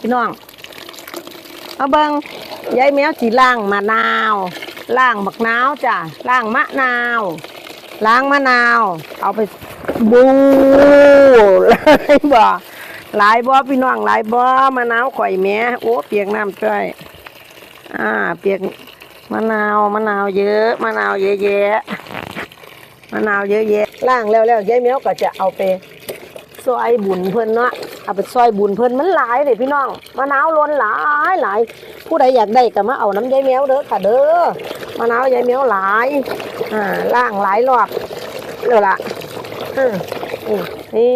พี่น้องเอาเบิงยายแมวสีล่างมะนาวล่างบักนาวจ้ะล่างมะนาว ล้างมะนาว เอาไปบูหลายบ่หลายบ่พี่น้องหลายบ่มะนาวข่อยแม่โอ้เปียกน้ำจ้อยอ่า เปียกมะนาวมะนาวเยอะมะนาวเยอะแยะมะนาวเยอะแยะล่างแล้วแล้วยายแมวก็จะเอาไป ซอยบุญเพิ่นเนาะเอาไปซอยบุญเพิ่นมันหลายเลยพี่น้องมะนาวล้นหลายหลายผู้ใดอยากได้ก็มาเอาน้ำยายแมวเด้อค่ะเด้อมะนาวยายแมวหลายอ่าล่างหลายรอบเดี๋ยวละอืมนี่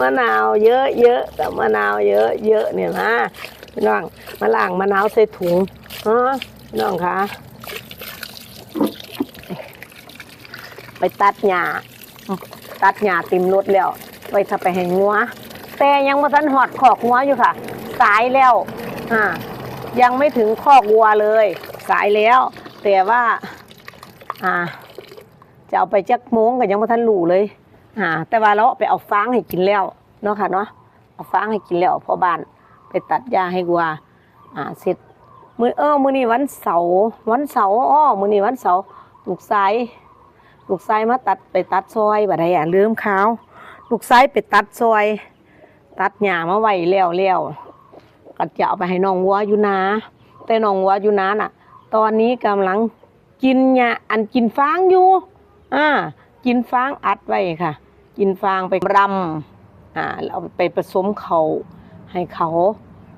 มะนาวเยอะเยอะแต่มะนาวเยอะเยอะเนี่ยนะพี่น้องมาล่างมะนาวใส่ถุงเนาะพี่น้องคะ ไปตัดหญ้าตัดหญ้าเติมรถแล้ว ไว้ถ้าไปให้งัว แต่ยังมาทันหอดขอกงัวอยู่ค่ะ สายแล้วอ่ายังไม่ถึงคอกวัวเลย สายแล้ว แต่ว่าอ่าจะเอาไปจักโมงก็ยังมาทันรู้เลยอ่าแต่ว่าเราเอาไปเอาฟางให้กินแล้วเนาะค่ะเนาะเอาฟางให้กินแล้วพ่อบ้านไปตัดหญ้าให้วัวอ่าเสร็จมือเออมือนี้วันเสาร์วันเสาร์อ้อมือนี้วันเสาร์ลูกสาย ลูกชายมาตัดไปตัดซอยบ่ได้อะลืมเขาวลูกชายไปตัดซอย ตัดหญ้ามาไว้แล้วแล้วก็จะเอาไปให้น้องวัวอยู่นาแต่น้องวัวอยู่นาน่ะ ตอนนี้กำลังกินหญ้าอันกินฟางอยู่อ่ากินฟางอัดไว้ค่ะ กินฟางไปรำอ่าเราไปผสมเขาให้เขา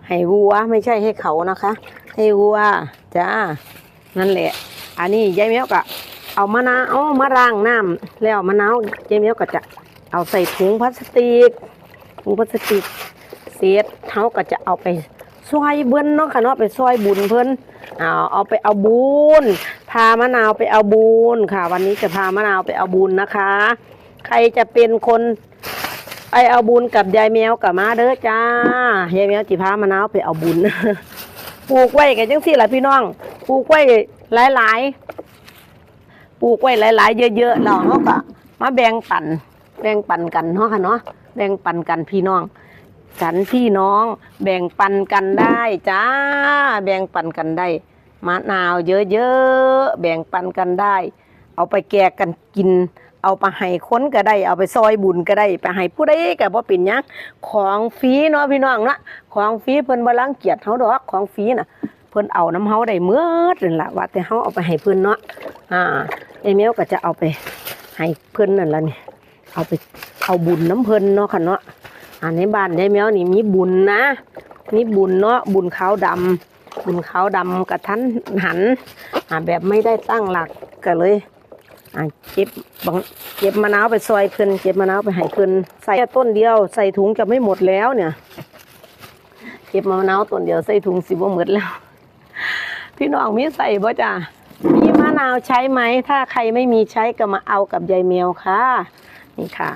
ให้วัวไม่ใช่ให้เขานะคะ ให้วัวจ้านั่นแหละ อันนี้ยายแมวก็ เอามะนาวมาล้างน้ำแล้วมะนาวเจมี่ก็จะเอาใส่ถุงพลาสติกถุงพลาสติกเศษเขาก็จะเอาไปซอยเบิ้นเนาะค่ะเนาะไปซอยบุญเพิ่นเอาเอาไปเอาบุญพามะนาวไปเอาบุญค่ะ วันนี้จะพามะนาวไปเอาบุญนะคะ ใครจะเป็นคนไปเอาบุญกับยายแมวกับมาเด้อจ้ายายแมวจิพามะนาวไปเอาบุญปลูกไว้กันจังสี่แหละพี่น้องปลูกไว้หลาย ปลูกไว้หลาย ๆ เยอะๆแล้วเนาก็มาแบ่งปันแบ่งปันกันเนาะค่ะเนาะแบ่งปันกันพี่น้องกันพี่น้องแบ่งปันกันได้จ้า แบ่งปันกันได้มะนาวเยอะๆแบ่งปันกันได้ เอาไปแกกกันกิน เอาไปให้คนก็ได้ เอาไปซอยบุญก็ได้ ไปให้ผู้ใดก็บ่เป็นยังของฟรีเนาะพี่น้องเนาะของฟรีเพิ่นบ่รังเกียจเฮาดอกของฟรีน่ะ พิ่นเอาน้ำเฮาได้เมื่อนั่นละว่าแต่เฮาเอาไปให้เพิ่นเนาะอ่าไอแมวก็จะเอาไปให้เพิ่นนั่นละนี่เอาไปเอาบุญน้ำเพิ่นเนาะค่ะเนาะอ่าในบ้านยายแมวนี่มีบุญนะมีบุญเนาะบุญขาวดำบุญขาวดำกระทันหันอ่าแบบไม่ได้ตั้งหลักก็เลยอ่าเก็บบางเก็บมะนาวไปซอยเพิ่นเก็บมะนาวไปให้เพิ่นใส่ต้นเดียว ใส่ถุงจะไม่หมดแล้วเนี่ยเก็บมะนาวต้นเดียวใส่ถุงสิบ่หมดแล้ว พี่น้องมีใส่บ่จ้ะมีมะนาวใช้ไหม ถ้าใครไม่มีใช้ก็มาเอากับยายแมวค่ะ นี่ค่ะ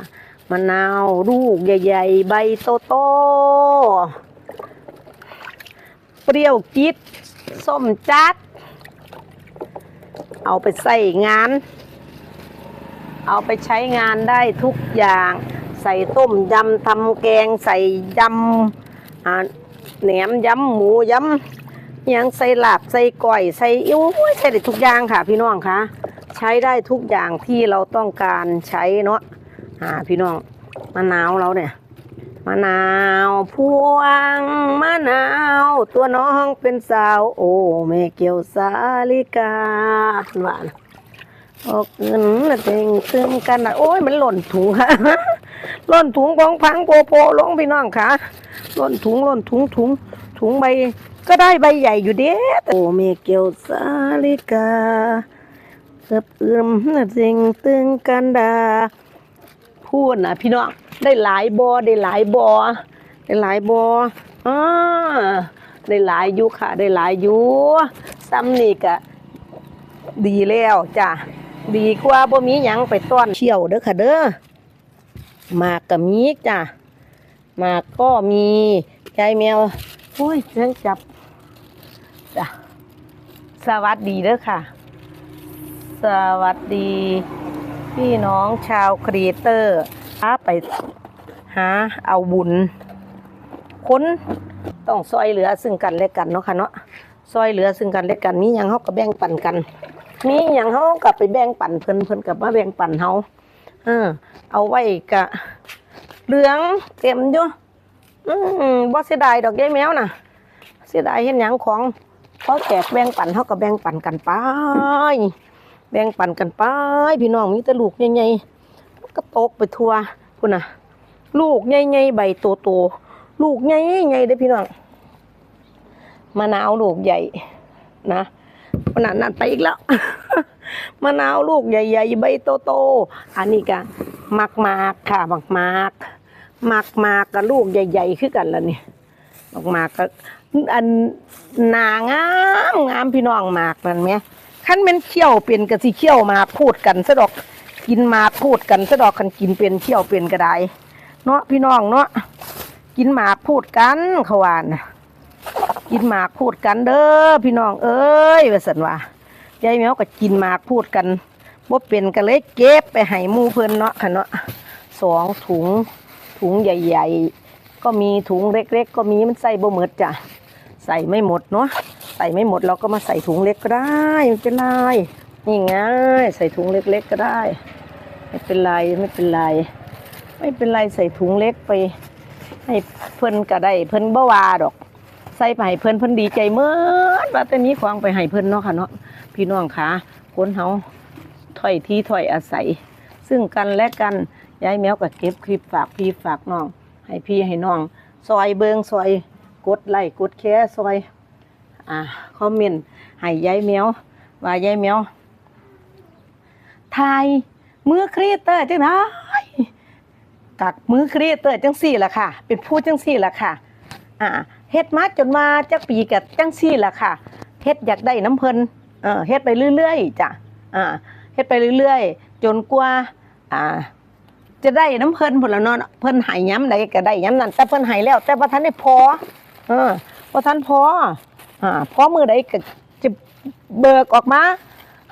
มะนาวลูกใหญ่ ๆ ใบโตๆเปรี้ยวจิ๊ดส้มจัด เอาไปใส่งาน เอาไปใช้งานได้ทุกอย่าง ใส่ต้มยำทำแกง ใส่ยำแหนมยำหมูยำ ยังใส่ลาบใส่ก้อยใส่อิ้วใส่ได้ทุกอย่างค่ะ พี่น้องคะใช้ได้ทุกอย่างที่เราต้องการใช้เนาะอ่าพี่น้องมะนาวเราเนี่ยมะนาวพวงมะนาว ตัวน้องเป็นสาว โอ้แม่เกี่ยวสาลิกาหวานออกเงินละเต็งตึงกันนะโอ้ยมันหล่นถุงค่ะหล่นถุงของพังโปโปลงพี่น้องค่ะหล่นถุงหล่นถุงถุง ถุงใบก็ได้ใบใหญ่อยู่เด้โอเมเกียวสาลิกาเกือบเอื้อมน่ะเจงตึงกันดา พูดนะพี่น้องได้หลายบอได้หลายบอได้หลายบออ่าได้หลายยูค่ะ ได้หลายยู่ซ้ำนี่ก็ดีแล้วจ้ะดีกว่าบ่มีหยังไปต้อนเชี่ยวเด้อค่ะเด้อมากก็มีจ้ะมากก็มียายแมว อ้ยเรื่องจับจ้ะสวัสดีเด้อค่ะ สวัสดี พี่น้องชาวครีเตอร์หาไปหาเอาบุญคนต้องซอยเหลือซึ่งกันและกันเนาะค่ะเนาะซอยเหลือซึ่งกันและกันมีหยังเฮาก็แบ่งปันกันมีหยังเฮาก็ไปแบ่งปันเพิ่นเพิ่นก็มาแบ่งปันเฮาเออเอาไว้กะเหลืองเต็มอยู่ อืมบ่เสียดายดอกยายแมวน่ะ เสียดายเห็นหยังของเขาแจกแบ่งปันเขาก็แบ่งปันกันไป แบ่งปันกันไป พี่น้องมีแต่ลูกใหญ่ๆก็ตกไปทั่วพุ่นน่ะ ลูกใหญ่ๆใบโตๆลูกใหญ่ๆเด้อพี่น้องมะนาวลูกใหญ่นะขนาดนั้นไปอีกแล้ว มะนาวลูกใหญ่ ๆ ใบโตๆอันนี้ก็มักมากๆค่ะมัก หมากมักมากกับลูกใหญ่ ๆ คือกันแล้วนี่ออกหมากก็อันหนางามงามพี่น้องหมากนั่นไหมขั้นเป็นเขี้ยวเป็นกะสิเขี้ยวหมากพูดกันซะดอกกินหมากพูดกันซะดอกคันกินเป็นเขี้ยวเป็นก็ได้เนาะพี่น้องเนาะกินหมากพูดกันขวานกินหมากพูดกันเด้อพี่น้องเอ้ยว่าสันว่ายายแมวก็กินหมากพูดกันบ่เป็นก็เลยเก็บไปให้หมูเพิ่นเนาะค่ะเนาะสองถุง ถุงใหญ่ๆ ก็มีถุงเล็กๆ ก็มีมันใส่บ่หมดจ้ะใส่ไม่หมดเนาะใส่ไม่หมดเราก็มาใส่ถุงเล็กก็ได้ไม่เป็นไรนี่ไงใส่ถุงเล็กๆก็ได้ ไม่เป็นไรไม่เป็นไร ไม่เป็นไรใส่ถุงเล็กไป ให้เพิ่นก็ได้เพิ่นบ่วาดอก ใส่ไปให้เพิ่นเพิ่นดีใจเมื่อว่าแต่นี้ควางไปให้เพิ่นเนาะค่ะเนาะพี่น้องคะคนเฮาถอยที่ถอยอาศัย ซึ่งกันและกัน ยายแมวก็เก็บคลิปฝากพี่ฝากน้อง ให้พี่ให้น้อง ซอยเบิงซอยกดไลค์กดแชร์ซอยอ่าคอมเมนต์ให้ยายแมวว่ายายแมวถ่ายมือครีเตอร์จังไดกักมือครีเตอร์จังสี่ล่ะค่ะ เป็นผู้จังสี่ล่ะค่ะอ่าเฮ็ดมาจนมาจักปีกับจังสี่ล่ะค่ะเฮ็ดอยากได้น้ำเพิ่นเออเฮ็ดไปเรื่อยๆจ้ะอ่าเฮ็ดไปเรื่อยๆ จนกว่าอ่า จะได้น้ำเพิ่นพุ่นละเนาะเพิ่นหายย้ำใดก็ได้ย้ำนั้นแต่เพิ่นหายแล้ว แต่บ่ทันได้พอเออบ่ทันพออ่าพอมือใดก็จะเบิกออกมา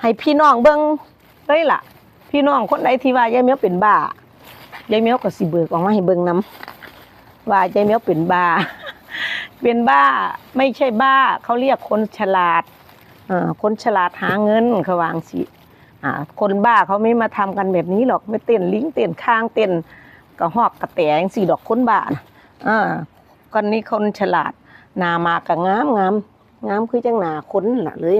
ให้พี่น้องเบิ่งเลยล่ะ พี่น้องคนใดที่ว่ายายเมียวเป็นบ้ายายเมียวก็สิเบิกออกมาให้เบิ่งนํว่ายายเมียวเป็นบ้า เป็นบ้าไม่ใช่บ้าเขาเรียกคนฉลาดเออคนฉลาดหาเงินเขาวางสิ คนบ้าเขาไม่มาทำกันแบบนี้หรอกไม่เต้นลิงเต้นข้างเต้นกระหอกกระแตงสี่ดอกคนบ้านะอ่าคนนี้คนฉลาดหนามากกะงามงามงามคือจังหนาคนล่ะเลย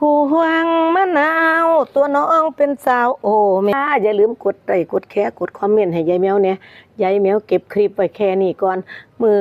ผู้หวังมะนาว ตัวน้องเป็นสาวโอ้แม่อย่าลืมกดไลค์กดแชร์กดคอมเมนต์ให้ยายแมวเนี่ยยายแมวเก็บคลิปไว้แค่นี้ก่อนมือ